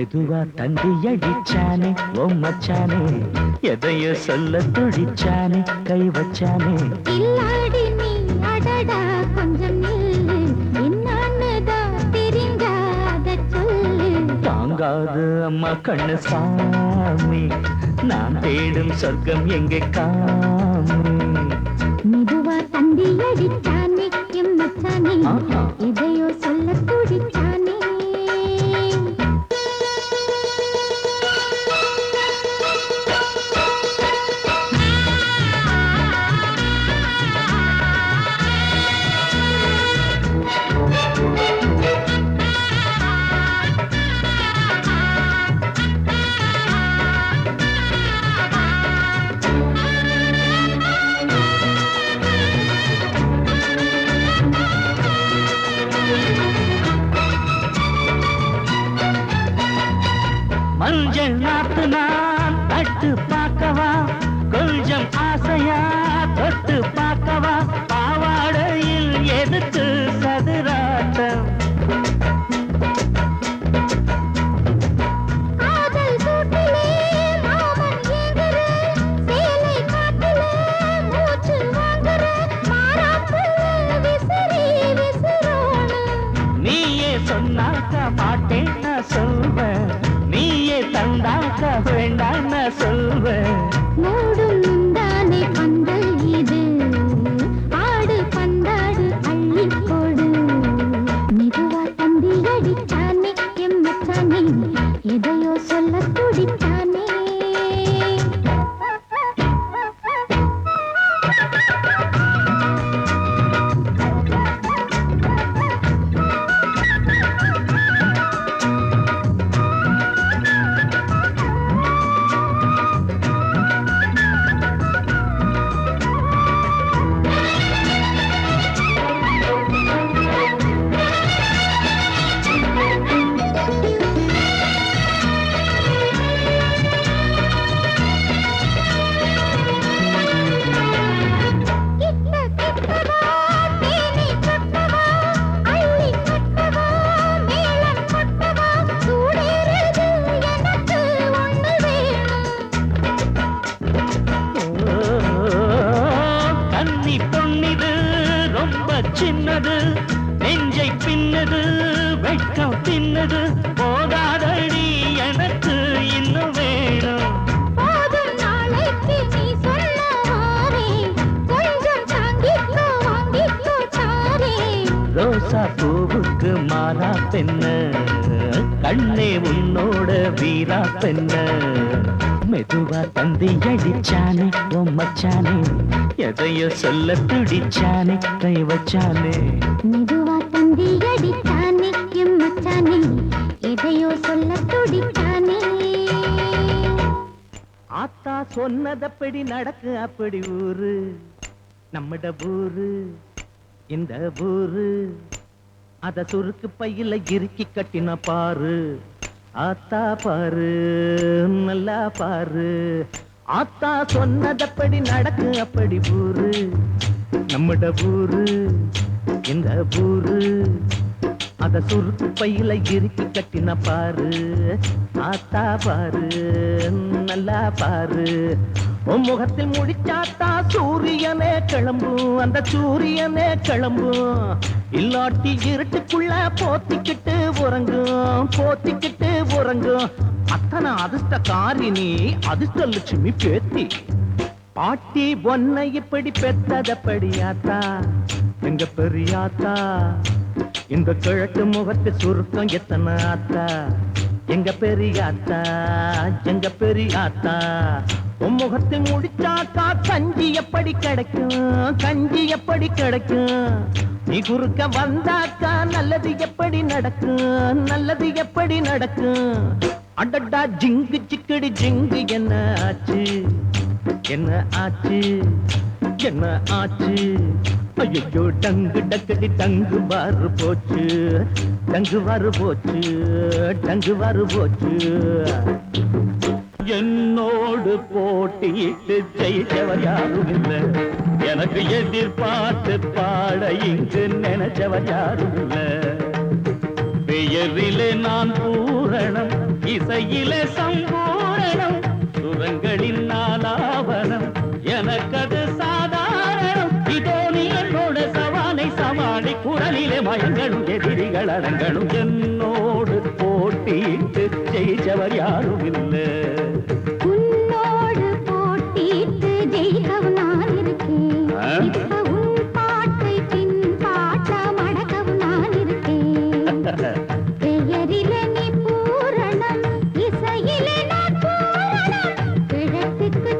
மெதுவா தந்தி அடிச்சானே ஓ மச்சானே எதையோ சொல்ல துடிச்சானே கை வச்சானே. இல்லாடி நீ அடடா கொஞ்சம் தாங்காது அம்மா கண்ணு சாமி நான் தேடும் சொர்க்கம் எங்கே காமி? மெதுவா தந்தி அடிச்சானே எம் மச்சானே. ரோசா பூவுக்கு மாறா பெண்ண. கண்ணே உன்னோட வீரா பெண்ண. மெதுவா தந்தி அடிச்சானே ஓ மச்சானே எதையோ சொல்ல துடிச்சானே கை வச்சானே மெதுவா தந்தி அடித்தானே எம் மச்சானே எதையோ சொல்ல துடித்தானே ஆத்தா சொன்னதப்படி நடக்கு அப்படி ஊரு. நம்மட ஊரு இந்த ஊரு. அத சுருக்கு பையில இறுக்கி கட்டின பாரு. ஆத்தா பாரு நல்லா பாரு. ஆத்தா சொன்னதப்படி நடக்கு அப்படி ஊரு. நம்மட ஊரு இந்த ஊரு. அத சுருக்கு பையில இறுக்கி கட்டின பாரு. ஆத்தா பாரு நல்லா பாரு. உன் முகத்தில் முடிச்சாத்தா சூரியனே கிளம்பும். அந்த சூரியனே கிளம்பும். இல்லாட்டி இருட்டுக்குள்ள போத்திக்கிட்டு உறங்கும் போத்திக்கிட்டு உறங்கும். அத்தனை அதிர்ஷ்ட காரினி அதிர்ஷ்ட லட்சுமி பேத்தி. பாட்டி பொன்னை இப்படி பெத்ததப்படியாத்தா? எங்க பெரியாத்தா? இந்த கிழக்கு முகத்து சுருக்கம் எத்தனை ஆத்தா? எங்க பெரியாத்தா? எங்க பெரியாத்தா? உன் முகத்தை முடிச்சாக்கா கஞ்சி எப்படி கிடைக்கும்? கஞ்சி எப்படி கிடைக்கும்? நீ குறுக்க வந்தாக்கா நல்லது எப்படி நடக்கும்? நல்லது எப்படி நடக்கும்? அடடா ஜிங்கு சிக்கடி ஜிங்கு என்ன ஆச்சு? என்ன ஆச்சு? என்ன ஆச்சு? ஐயோ டங்கு டக்கடி டங்கு வாரு போச்சு. டங்கு வாரு போச்சு டங்கு வாரு போச்சு. என்னோடு போட்டியிட்டு ஜெயிச்சவர் யாரும் இல்லை. எனக்கு எதிர்பார்த்து பாட இங்கு நினைச்சவர் யாரும் இல்லை. பெயரிலே நான் பூரணம் இசையிலே சம்பூரணம் சுரங்களின் நாலாவனம் எனக்கு போரிலே பயங்களும் எதிரிகள் அடங்களும் என்னோடு போட்டியிட்டு ஜெயிச்சவர் யாரும் இல்லை பெயரிலே நீ பூரணம் இசையிலே நான் பூரணம். கிழக்குக்கு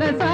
மனசா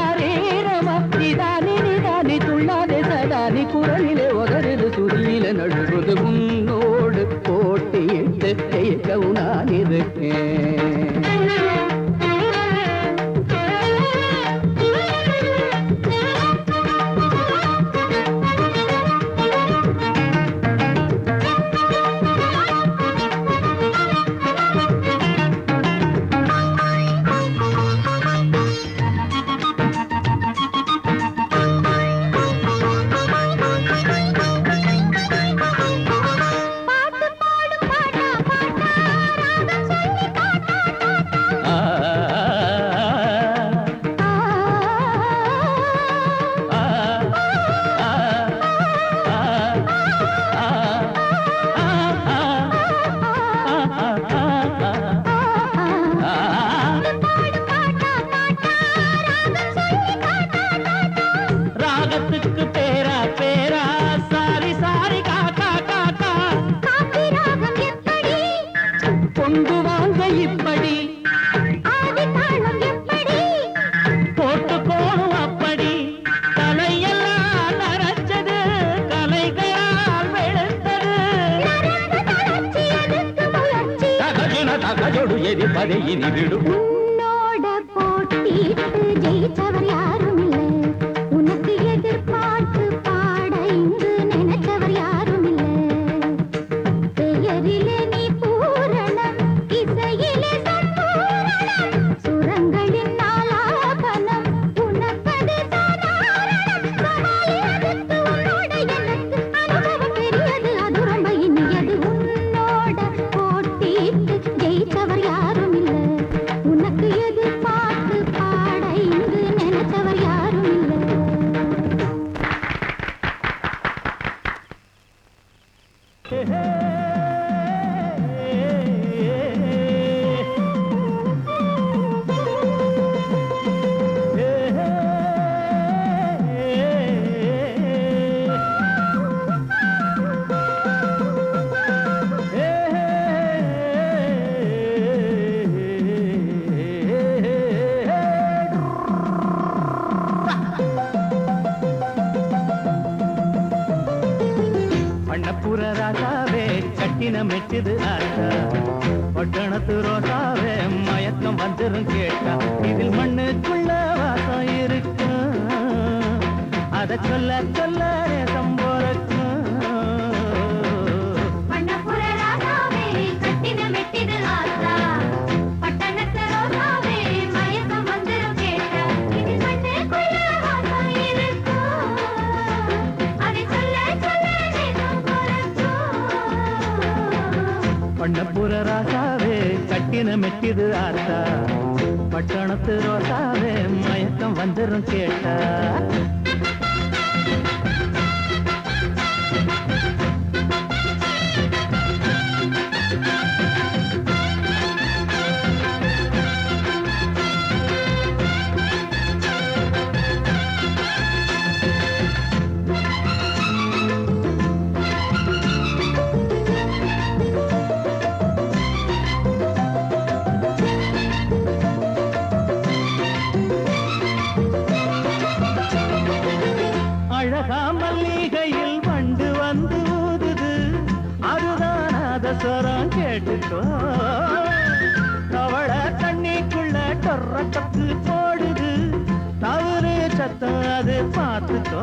అదే ఇది విడుపు கட்டின மெட்டுது ஆட்டா பட்டணத்து ரோசாவே மயக்கம் வந்துரும் கேட்டா இதில் மண்ணுக்குள்ள வாசம் இருக்கும் அதை சொல்ல சொல்ல பண்ணப்புற ராசாவே கட்டின மெட்டிது ஆத்தா பட்டணத்து ரோசாவே மயக்கம் வந்துரும் கேட்டா. அதுதான் அதஸ்வரம் கேட்டுக்கோ கவள தண்ணிக்குள்ள டொர்ற கத்து போடுது. தவறு சத்தம் அது பார்த்துக்கோ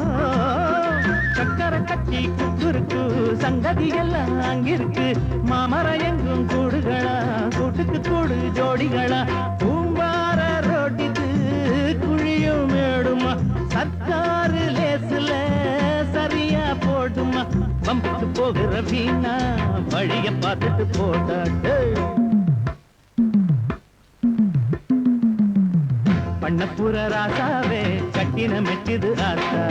சக்கரை கட்டி குத்துருக்கு சங்கதி எல்லாம் அங்கிருக்கு மாமர எங்கும் கூடுகளா கூட்டுக்கு கூடு ஜோடிகளா பம்புக்கு போகிற வீணா வழிய பார்த்துட்டு போட்டாட்டு. பண்ணப்புற ராசாவே கட்டின மெட்டிது ஆத்தா.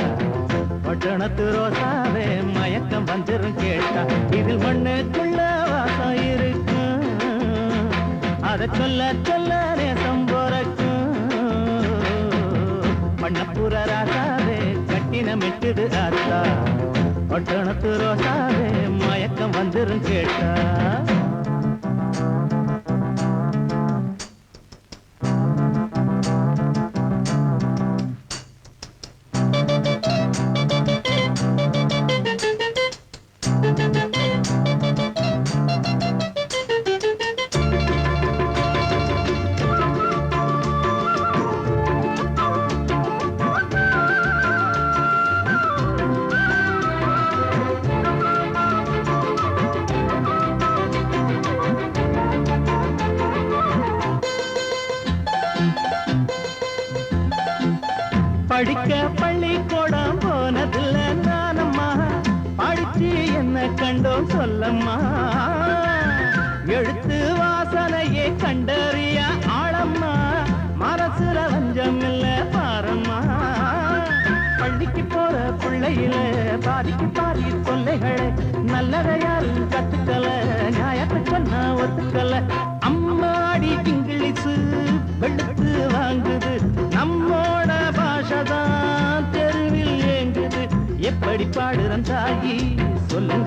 பட்டணத்து ரோசாவே மயக்கம் வந்துரும் கேட்டா. இதில் மண்ணுக்குள்ள வாசம் இருக்கும். அதை சொல்ல சொல்ல நேசம் போறக்கும். பண்ணப்புற ராசாவே கட்டின மெட்டுது ஆத்தா. பட்டணத்து ரோசாவே மயக்கம் வந்துரும் கேட்டா.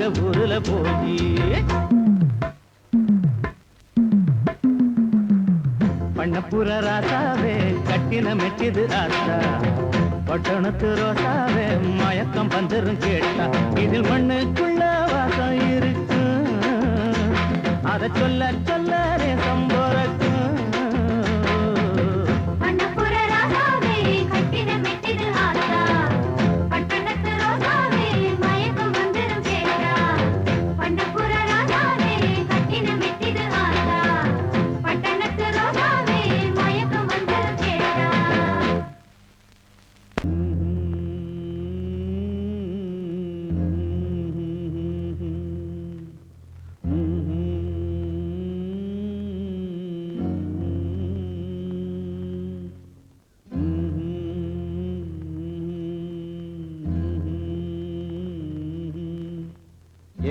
சொல்லுங்க ஊருல போய் பண்ணப்புற ராசாவே கட்டின மெட்டிது ஆத்தா பட்டணத்து ரோசாவே மயக்கம் பந்தரும் கேட்டா. இதில் மண்ணுக்குள்ள வாசம் இருக்கும் அதை சொல்ல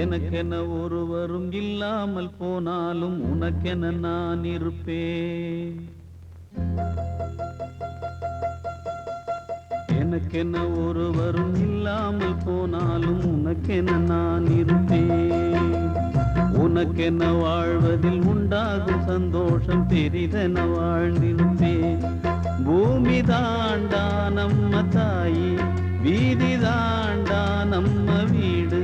எனக்கென ஒருவரும் இல்லாமல் போனாலும் உனக்கென நான் இருப்பேன். எனக்கென ஒருவரும் இல்லாமல் போனாலும் உனக்கென நான் இருப்பேன். உனக்கென வாழ்வதில் உண்டாகும் சந்தோஷம் பெரிதென வாழ்ந்திருப்பேன். பூமி தாண்டா நம்ம தாயி வீதி தாண்டா நம்ம வீடு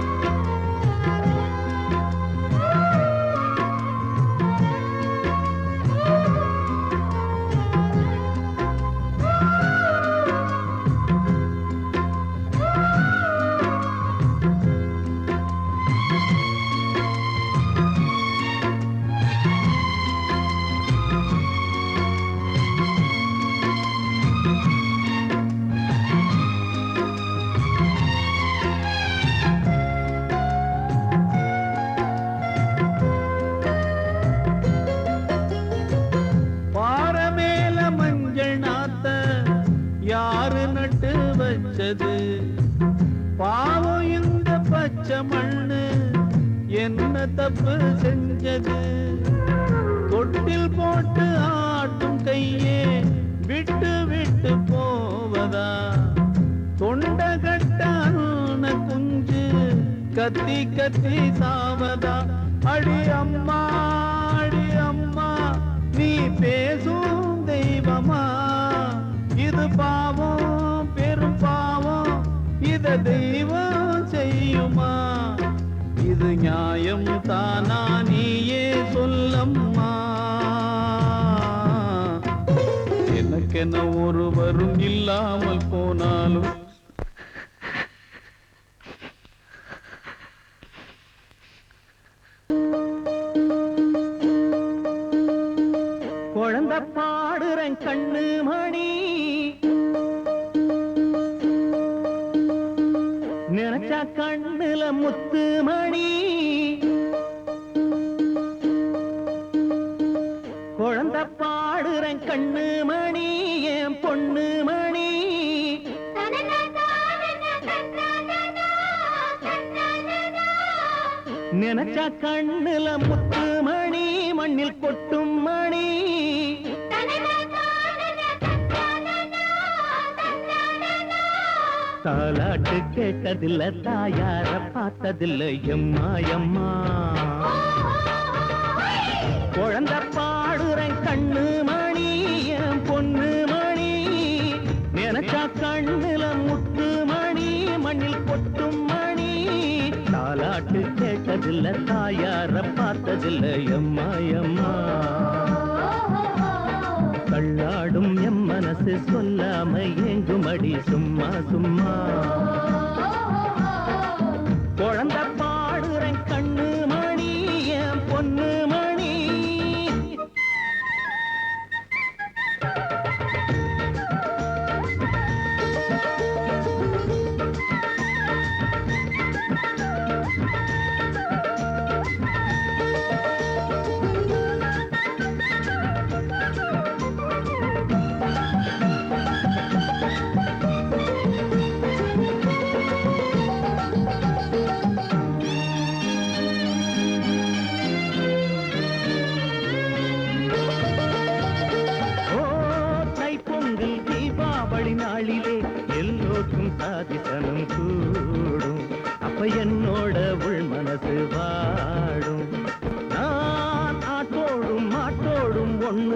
கத்தி கத்தி சாவதா? அடி அம்மா அடி அம்மா நீ பேசும் தெய்வமா? இது பாவம் பெரும் பாவம் இத தெய்வம் செய்யுமா? இது நியாயம் தானா நீயே சொல்லம்மா? எனக்கென ஒருவரும் இல்லாமல் போனாலும் தாலாட்டு கேட்டதில்ல தாயார பார்த்ததில்ல. எம்மா எம்மா. குழந்த பாடுறேன் கண்ணு மணி என் பொண்ணு மணி. நினைச்சா கண்ணுல முத்து மணி மண்ணில் கொட்டும் மணி. தாலாட்டு கேட்டதில்ல தாயார பார்த்ததில்ல. எம்மா எம்மா. கள்ளாடும் மனசு சொல்லாம ஏங்குமடி சும்மா சும்மா. குழந்தப்பா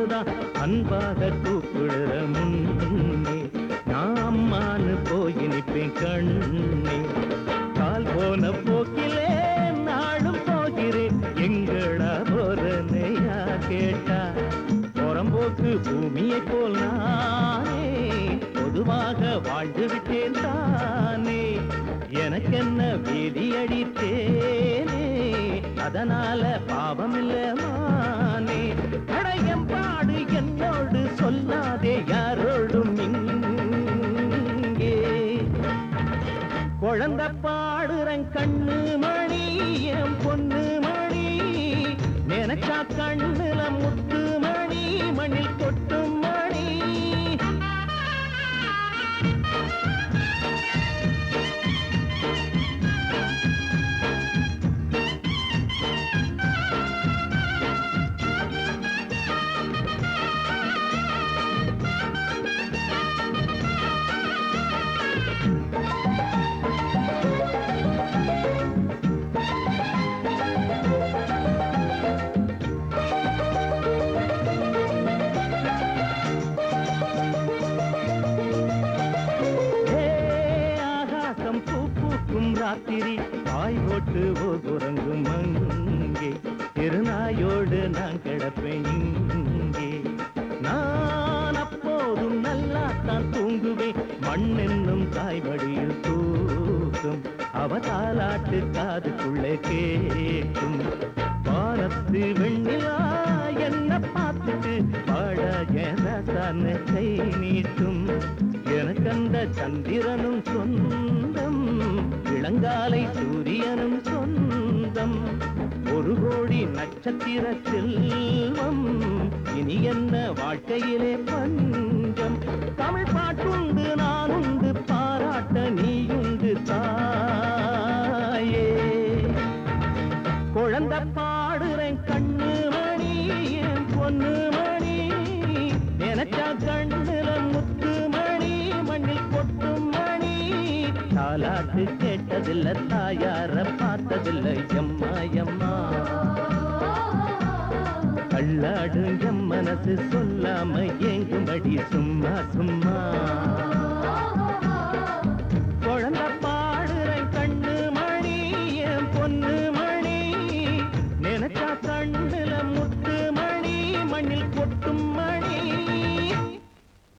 மாட்டோடும் அன்பாக கூப்பிடுற முன்னே நான் அம்மானு போய் நிற்பேன் கண்ணே. கால் போன போக்கிலே நாளும் போகிறேன். எங்களா போறனையா கேட்டா? புறம்போக்கு பூமியை போல் நானே. பொதுவாக வாழ்ந்து விட்டேன் தானே. எனக்கென்ன வேதி அடித்தேனே. அதனால பாவம் இல்ல மானே அடையம் பாடு என்னோடு சொல்லாதே யாரோடும் இங்கே. குழந்த பாடுறேன் கண்ணு மணி என் பொண்ணு மணி. நினைச்சா கண்ணுல முத்து போட்டு உறங்கும் அங்கே திருநாயோடு நான் கிடப்பேன் இங்கே. நான் அப்போதும் நல்லா தான் தூங்குவேன். மண் என்னும் தாய்மடியில் தூக்கும். அவதாலாட்டு காதுக்குள்ளே கேட்கும். வானத்து வெண்ணிலா என்ன பார்த்துட்டு பாட என தன்னை நீட்டும். கண்ட சந்திரனும் சொந்தம் இளங்காலை சூரியனும் சொந்தம். ஒரு கோடி நட்சத்திர செல்வம் இனி என்ன வாழ்க்கையிலே பஞ்சம்? தமிழ் பாட்டுண்டு நான் பார்த்ததில்ல தாயார பார்த்ததில்ல. எம்மா எம்மா. கள்ளாடு எம் மனசு சொல்லாம ஏங்கும்படி சும்மா சும்மா.